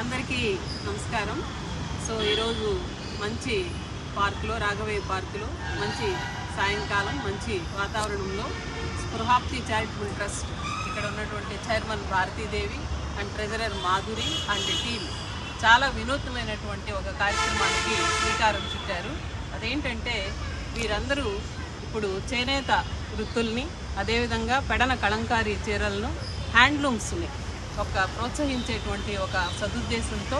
అందరికీ నమస్కారం. సో ఈరోజు మంచి పార్కులో రాఘవయ్య పార్కులో మంచి సాయంకాలం మంచి వాతావరణంలో స్పృహాప్తి చారిటబుల్ ట్రస్ట్ ఇక్కడ ఉన్నటువంటి chairman Bharatidevi and treasurer Madhuri and team చాలా వినూత్నమైనటువంటి ఒక కార్యక్రమానికి శ్రీకారం చుట్టారు. అదేంటంటే వీరందరూ ఇప్పుడు చేనేత వృత్తుల్ని అదేవిధంగా పెడన కళంకారీ చీరలను హ్యాండ్లూమ్స్ని ఒక ప్రోత్సహించేటువంటి ఒక సదుద్దేశంతో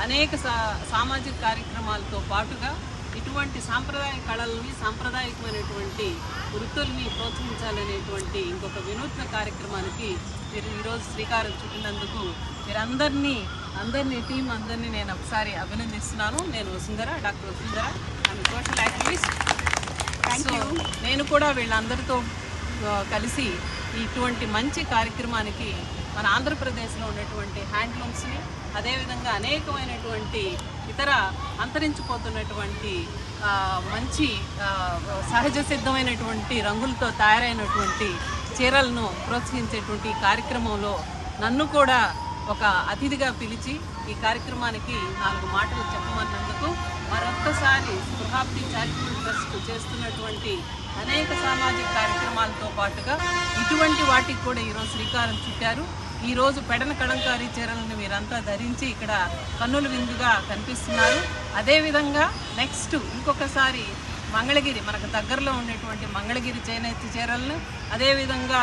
అనేక సా సామాజిక కార్యక్రమాలతో పాటుగా ఇటువంటి సాంప్రదాయ కళల్ని సాంప్రదాయకమైనటువంటి వృత్తుల్ని ప్రోత్సహించాలనేటువంటి ఇంకొక వినూత్న కార్యక్రమానికి మీరు ఈరోజు శ్రీకారం చుట్టినందుకు మీరందరినీ అందరినీ టీం అందరినీ నేను ఒకసారి అభినందిస్తున్నాను. నేను వసుంధర డాక్టర్ వసుంధర ఆమె సోషల్ యాక్టివిస్ట్ సో నేను కూడా వీళ్ళందరితో కలిసి ఇటువంటి మంచి కార్యక్రమానికి మన ఆంధ్రప్రదేశ్లో ఉన్నటువంటి హ్యాండ్లూమ్స్ని అదేవిధంగా అనేకమైనటువంటి ఇతర అంతరించిపోతున్నటువంటి మంచి సహజ సిద్ధమైనటువంటి రంగులతో తయారైనటువంటి చీరలను ప్రోత్సహించేటువంటి కార్యక్రమంలో నన్ను కూడా ఒక అతిథిగా పిలిచి ఈ కార్యక్రమానికి నాలుగు మాటలు చెప్పమన్నందుకు మరొక్కసారి స్పృహాప్తి చారిటబుల్ ట్రస్ట్ చేస్తున్నటువంటి అనేక సామాజిక కార్యక్రమాలతో పాటుగా ఇటువంటి వాటికి కూడా ఈరోజు శ్రీకారం చుట్టారు. ఈరోజు పెడన కళంకారీ చీరలను మీరంతా ధరించి ఇక్కడ కన్నుల విందుగా కనిపిస్తున్నారు. అదేవిధంగా నెక్స్ట్ ఇంకొకసారి మంగళగిరి మనకు దగ్గరలో ఉండేటువంటి మంగళగిరి చేనేత చీరలను అదేవిధంగా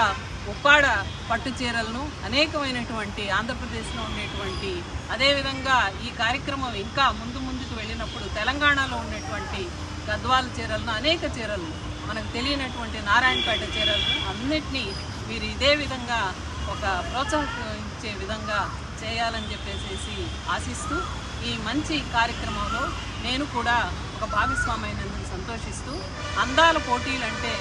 ఉప్పాడ పట్టు చీరలను అనేకమైనటువంటి ఆంధ్రప్రదేశ్లో ఉండేటువంటి అదేవిధంగా ఈ కార్యక్రమం ఇంకా ముందు ముందుకు వెళ్ళినప్పుడు తెలంగాణలో ఉండేటువంటి గద్వాల చీరలను అనేక చీరలను మనకు తెలియనటువంటి నారాయణపేట చీరలను అన్నిటినీ మీరు ఇదే విధంగా ఒక ప్రోత్సహించే విధంగా చేయాలని చెప్పేసి ఆశిస్తూ ఈ మంచి కార్యక్రమంలో నేను కూడా ఒక భాగస్వామైనందుకు సంతోషిస్తూ అందాల పోటీలు అంటే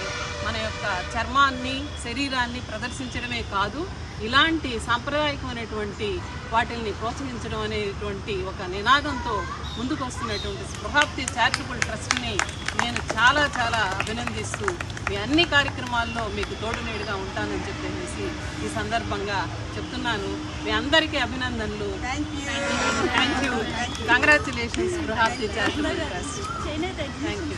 మన యొక్క చర్మాన్ని శరీరాన్ని ప్రదర్శించడమే కాదు ఇలాంటి సాంప్రదాయకమైనటువంటి వాటిల్ని ప్రోత్సహించడం అనేటువంటి ఒక నినాదంతో ముందుకు వస్తున్నటువంటి స్పృహాప్తి చారిటబుల్ ట్రస్ట్ని నేను చాలా చాలా అభినందిస్తూ మీ అన్ని కార్యక్రమాల్లో మీకు తోడునేడుగా ఉంటానని చెప్పేసి ఈ సందర్భంగా చెప్తున్నాను. మీ అందరికీ అభినందనలు. Thank you congratulations Spruhapti charitable trust. Thank you